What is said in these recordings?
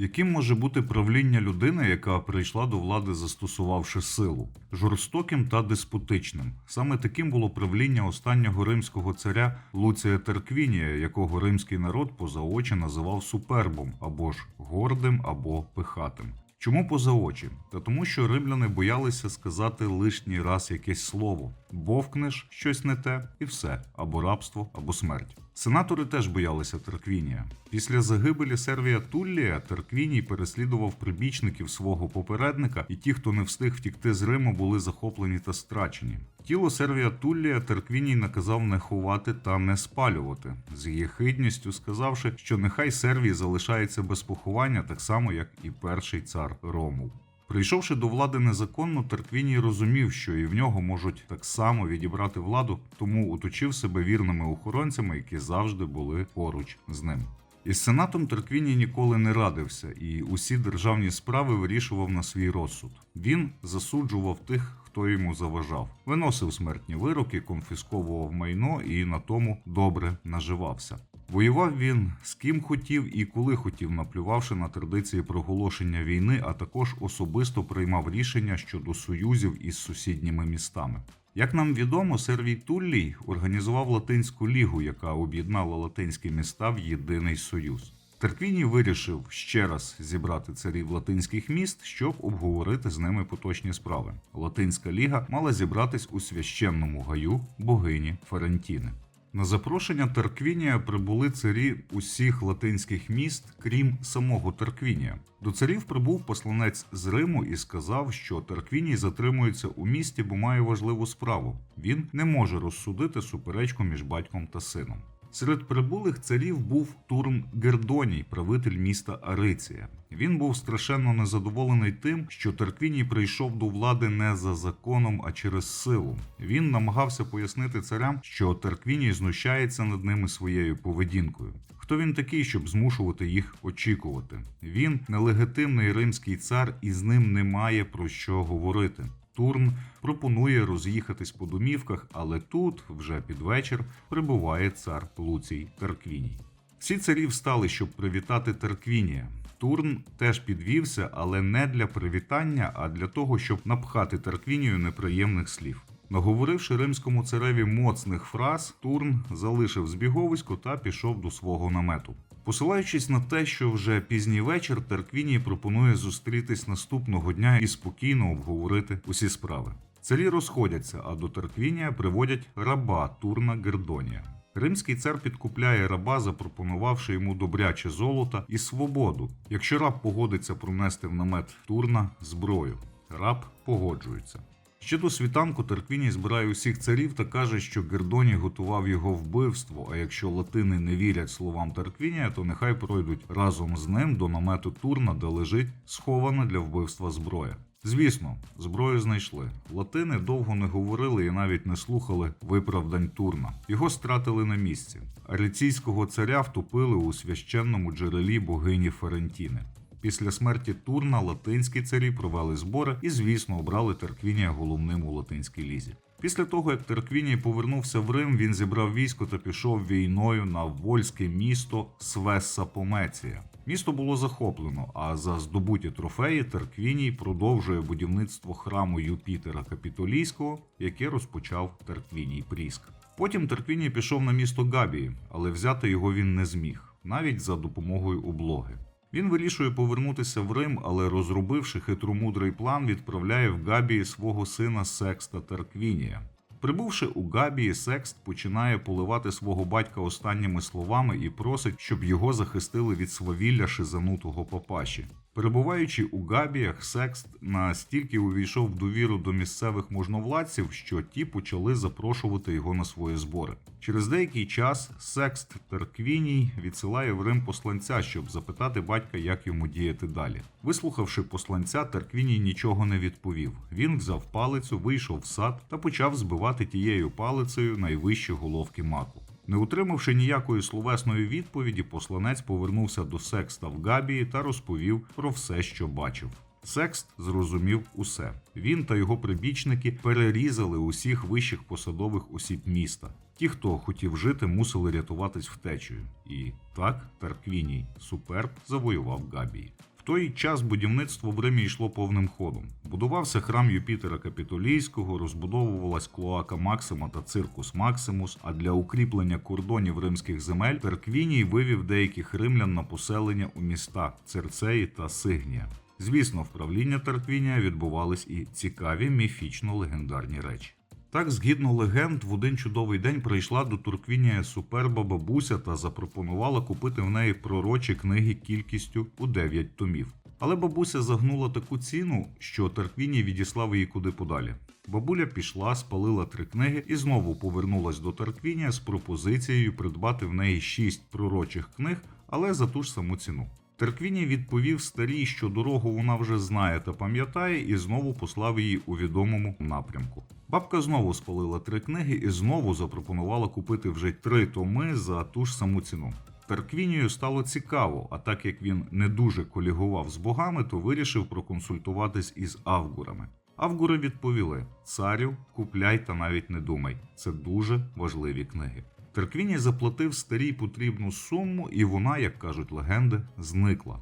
Яким може бути правління людини, яка прийшла до влади, застосувавши силу? Жорстоким та деспотичним. Саме таким було правління останнього римського царя Луція Терквінія, якого римський народ поза очі називав супербом або ж гордим або пихатим. Чому поза очі? Та тому, що римляни боялися сказати лишній раз якесь слово. Бовкнеш щось не те, і все або рабство, або смерть. Сенатори теж боялися Терквінія. Після загибелі Сервія Туллія Терквіній переслідував прибічників свого попередника, і ті, хто не встиг втікти з Риму, були захоплені та страчені. Тіло Сервія Туллія Терквіній наказав не ховати та не спалювати, з єхидністю сказавши, що нехай Сервій залишається без поховання, так само як і перший цар Ромул. Прийшовши до влади незаконно, Терквіній розумів, що і в нього можуть так само відібрати владу, тому оточив себе вірними охоронцями, які завжди були поруч з ним. Із сенатом Терквіній ніколи не радився, і усі державні справи вирішував на свій розсуд. Він засуджував тих, хто йому заважав, виносив смертні вироки, конфісковував майно і на тому добре наживався. Воював він з ким хотів і коли хотів, наплювавши на традиції проголошення війни, а також особисто приймав рішення щодо союзів із сусідніми містами. Як нам відомо, Сервій Туллій організував Латинську лігу, яка об'єднала латинські міста в єдиний союз. Терквіній вирішив ще раз зібрати царів латинських міст, щоб обговорити з ними поточні справи. Латинська ліга мала зібратись у священному гаю богині Ферентіни. На запрошення Тарквінія прибули царі усіх латинських міст, крім самого Тарквінія. До царів прибув посланець з Риму і сказав, що Тарквіній затримується у місті, бо має важливу справу. Він не може розсудити суперечку між батьком та сином. Серед прибулих царів був Турн Гердоній, правитель міста Ариція. Він був страшенно незадоволений тим, що Тарквіній прийшов до влади не за законом, а через силу. Він намагався пояснити царям, що Тарквіній знущається над ними своєю поведінкою. Хто він такий, щоб змушувати їх очікувати? Він нелегітимний римський цар, і з ним немає про що говорити. Турн пропонує роз'їхатись по домівках, але тут, вже під вечір, прибуває цар Луцій Тарквіній. Всі царі встали, щоб привітати Тарквінія. Турн теж підвівся, але не для привітання, а для того, щоб напхати Тарквінію неприємних слів. Наговоривши римському цареві моцних фраз, Турн залишив збіговисько та пішов до свого намету. Посилаючись на те, що вже пізній вечір Тарквіній пропонує зустрітись наступного дня і спокійно обговорити усі справи. Царі розходяться, а до Тарквінія приводять раба Турна Гердонія. Римський цар підкупляє раба, запропонувавши йому добряче золото і свободу, якщо раб погодиться пронести в намет Турна зброю. Раб погоджується. Ще до світанку Тарквіній збирає усіх царів та каже, що Гердоній готував його вбивство. А якщо латини не вірять словам Тарквінія, то нехай пройдуть разом з ним до намету Турна, де лежить схована для вбивства зброя. Звісно, зброю знайшли. Латини довго не говорили і навіть не слухали виправдань Турна. Його стратили на місці. Ариційського царя втопили у священному джерелі богині Ферентіни. Після смерті Турна латинські царі провели збори і, звісно, обрали Терквінія головним у латинській лізі. Після того, як Терквіній повернувся в Рим, він зібрав військо та пішов війною на вольське місто Свеса Помеція. Місто було захоплено, а за здобуті трофеї Терквіній продовжує будівництво храму Юпітера Капітолійського, яке розпочав Терквіній Пріск. Потім Терквіній пішов на місто Габії, але взяти його він не зміг, навіть за допомогою облоги. Він вирішує повернутися в Рим, але розробивши хитромудрий план, відправляє в Габії свого сина Секста Тарквінія. Прибувши у Габії, Секст починає поливати свого батька останніми словами і просить, щоб його захистили від свавілля шизанутого папаші. Перебуваючи у Габіях, Секст настільки увійшов в довіру до місцевих можновладців, що ті почали запрошувати його на свої збори. Через деякий час Секст Терквіній відсилає в Рим посланця, щоб запитати батька, як йому діяти далі. Вислухавши посланця, Терквіній нічого не відповів. Він взяв палицю, вийшов в сад та почав збивати тією палицею найвищі головки маку. Не утримавши ніякої словесної відповіді, посланець повернувся до Секста в Габії та розповів про все, що бачив. Секст зрозумів усе. Він та його прибічники перерізали усіх вищих посадових осіб міста. Ті, хто хотів жити, мусили рятуватись втечею. І так Тарквіній Суперб завоював Габії. Той час будівництво в Римі йшло повним ходом. Будувався храм Юпітера Капітолійського, розбудовувалась клоака Максима та циркус Максимус. А для укріплення кордонів римських земель Терквіній вивів деяких римлян на поселення у міста Церцеї та Сигнія. Звісно, в правління Тарквінія відбувались і цікаві міфічно-легендарні речі. Так, згідно легенд, в один чудовий день прийшла до Турквінія суперба бабуся та запропонувала купити в неї пророчі книги кількістю у 9 томів. Але бабуся загнула таку ціну, що Тарквіній відіслав її куди подалі. Бабуля пішла, спалила три книги і знову повернулась до Тарквінія з пропозицією придбати в неї шість пророчих книг, але за ту ж саму ціну. Терквіній відповів старій, що дорогу вона вже знає та пам'ятає, і знову послав її у відомому напрямку. Бабка знову спалила три книги і знову запропонувала купити вже три томи за ту ж саму ціну. Терквінію стало цікаво, а так як він не дуже колігував з богами, то вирішив проконсультуватись із авгурами. Авгури відповіли: царю, купляй та навіть не думай. Це дуже важливі книги. Терквіній заплатив старій потрібну суму, і вона, як кажуть легенди, зникла.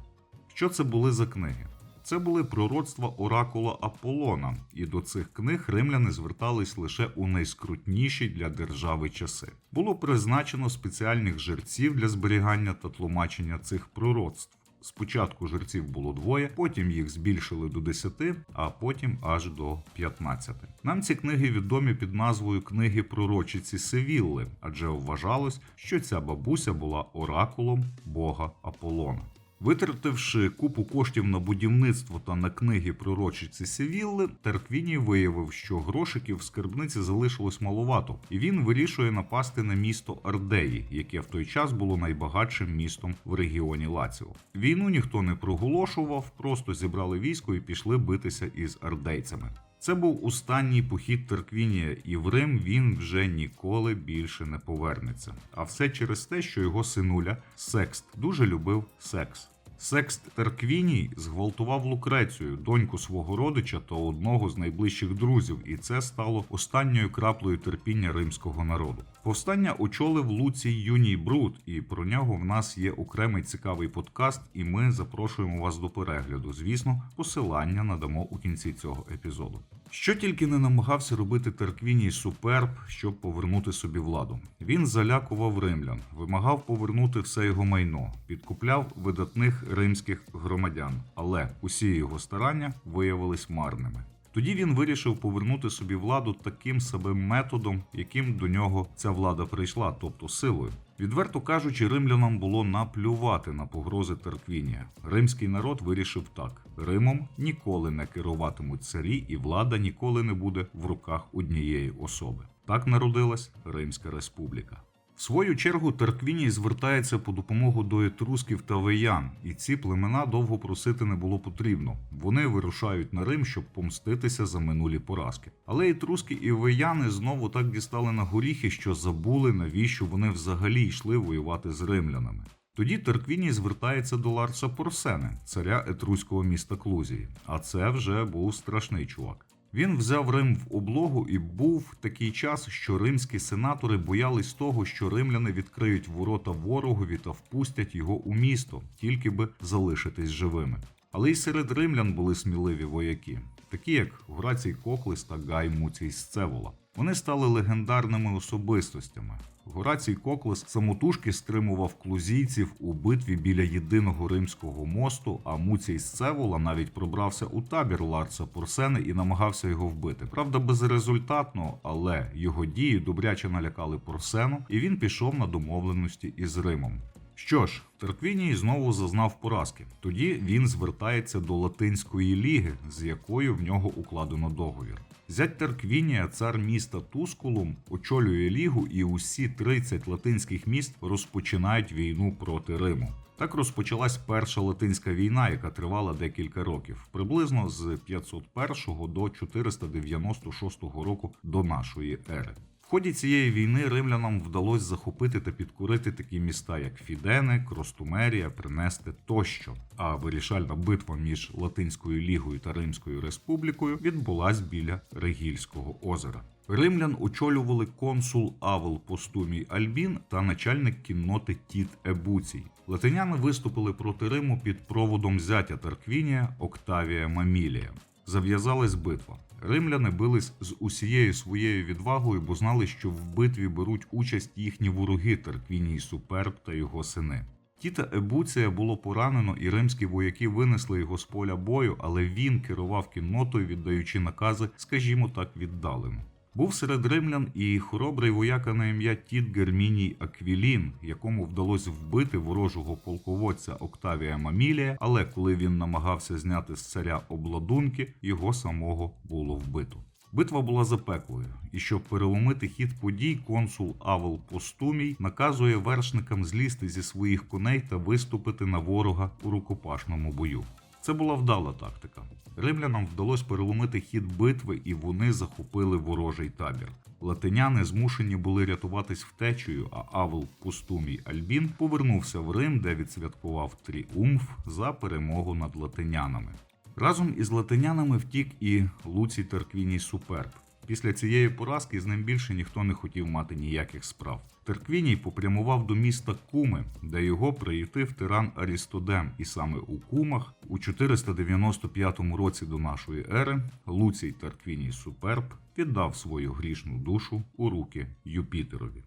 Що це були за книги? Це були пророцтва оракула Аполлона, і до цих книг римляни звертались лише у найскрутніші для держави часи. Було призначено спеціальних жерців для зберігання та тлумачення цих пророцтв. Спочатку жерців було двоє, потім їх збільшили до 10, а потім аж до 15. Нам ці книги відомі під назвою Книги пророчиці Севілли, адже вважалось, що ця бабуся була оракулом бога Аполлона. Витративши купу коштів на будівництво та на книги пророчиці Севілли, Терквіній виявив, що грошиків в скарбниці залишилось маловато, і він вирішує напасти на місто Ардеї, яке в той час було найбагатшим містом в регіоні Лаціо. Війну ніхто не проголошував, просто зібрали військо і пішли битися із ардейцями. Це був останній похід Терквінія, і в Рим він вже ніколи більше не повернеться. А все через те, що його синуля Секст дуже любив секс. Секст Терквіній зґвалтував Лукрецію, доньку свого родича та одного з найближчих друзів, і це стало останньою краплею терпіння римського народу. Повстання очолив Луцій Юній Бруд, і про нього в нас є окремий цікавий подкаст, і ми запрошуємо вас до перегляду. Звісно, посилання надамо у кінці цього епізоду. Що тільки не намагався робити Терквіній суперб, щоб повернути собі владу. Він залякував римлян, вимагав повернути все його майно, підкупляв видатних римських громадян, але усі його старання виявились марними. Тоді він вирішив повернути собі владу таким самим методом, яким до нього ця влада прийшла, тобто силою. Відверто кажучи, римлянам було наплювати на погрози Тарквінія. Римський народ вирішив так: Римом ніколи не керуватимуть царі, і влада ніколи не буде в руках однієї особи. Так народилась Римська Республіка. В свою чергу Тарквіній звертається по допомогу до етрусків та веян, і ці племена довго просити не було потрібно. Вони вирушають на Рим, щоб помститися за минулі поразки. Але етруски і веяни знову так дістали на горіхи, що забули, навіщо вони взагалі йшли воювати з римлянами. Тоді Тарквіній звертається до Ларса Порсени, царя етруського міста Клузії. А це вже був страшний чувак. Він взяв Рим в облогу і був такий час, що римські сенатори боялись того, що римляни відкриють ворота ворогові та впустять його у місто, тільки би залишитись живими. Але й серед римлян були сміливі вояки, такі як Грацій Коклис та Гай Муцій Сцевола. Вони стали легендарними особистостями. Горацій Коклес самотужки стримував клузійців у битві біля єдиного римського мосту, а Муцій Сцевола навіть пробрався у табір Ларса Порсени і намагався його вбити. Правда, безрезультатно, але його дії добряче налякали Порсену, і він пішов на домовленості із Римом. Що ж, Терквіній знову зазнав поразки. Тоді він звертається до Латинської ліги, з якою в нього укладено договір. Зять Терквінія, цар міста Тускулум, очолює лігу, і усі 30 латинських міст розпочинають війну проти Риму. Так розпочалась перша латинська війна, яка тривала декілька років, приблизно з 501 до 496 року до нашої ери. В ході цієї війни римлянам вдалося захопити та підкорити такі міста, як Фідене, Кростумерія, Принести тощо. А вирішальна битва між Латинською лігою та Римською республікою відбулась біля Регільського озера. Римлян очолювали консул Авел Постумій Альбін та начальник кінноти Тіт Ебуцій. Латиняни виступили проти Риму під проводом зятя Тарквінія Октавія Мамілія. Зав'язалась битва. Римляни бились з усією своєю відвагою, бо знали, що в битві беруть участь їхні вороги Тарквіній Суперб та його сини. Тіта Ебуція було поранено, і римські вояки винесли його з поля бою, але він керував кіннотою, віддаючи накази, скажімо так, віддалено. Був серед римлян і хоробрий вояка на ім'я Тіт Герміній Аквілін, якому вдалося вбити ворожого полководця Октавія Мамілія, але коли він намагався зняти з царя обладунки, його самого було вбито. Битва була запеклою, і щоб переломити хід подій, консул Авел Постумій наказує вершникам злізти зі своїх коней та виступити на ворога у рукопашному бою. Це була вдала тактика. Римлянам вдалося переломити хід битви, і вони захопили ворожий табір. Латиняни змушені були рятуватись втечею, а Авел Пустумій Альбін повернувся в Рим, де відсвяткував тріумф за перемогу над латинянами. Разом із латинянами втік і Луцій Терквіній Суперб. Після цієї поразки з ним більше ніхто не хотів мати ніяких справ. Терквіній попрямував до міста Куми, де його приютив тиран Арістодем, і саме у Кумах у 495 році до нашої ери Луцій Терквіній Суперб віддав свою грішну душу у руки Юпітерові.